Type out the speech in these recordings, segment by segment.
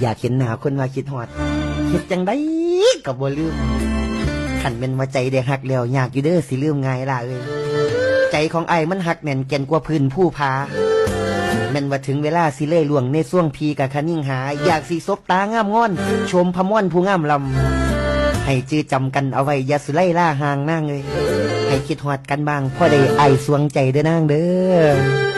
อยากเห็นหน้าคนว่าคิดฮอดคิดจังได้กับบ่ลืมขันเป็นว่าใจได้หักแล้วอยากอยู่เด้อสิลืมง่ายล่ะเอ้ยใจของไอ้มันหักแน่นแก่นกว่าพื้นผู้พาแม่นว่าถึงเวลาสิเล่ยล่วงในส่วงพีกะคันยิ่งหา อยากสิซบตางามงอน ชมพม่อนผู้งามลำ ให้จื้อจำกันเอาไว้อย่าสุไล่ล่าห่างนางเลยให้คิดฮอดกันบ้างพ่อได้ไอายสวงใจเด้อนางเด้อ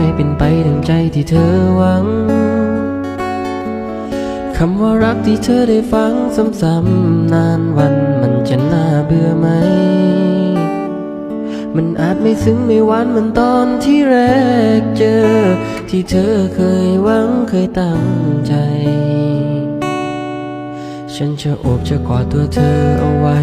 ไรหากไม่เป็นไปดังใจที่เธอหวัง คำว่ารักที่เธอได้ฟังซ้ำๆนานวันมันจะน่าเบื่อไหม มันอาจไม่ซึ้งไม่หวานเหมือนตอนที่แรกเจอ ที่เธอเคยหวังเคยตั้งใจ ฉันจะโอบจะกอดตัวเธอเอาไว้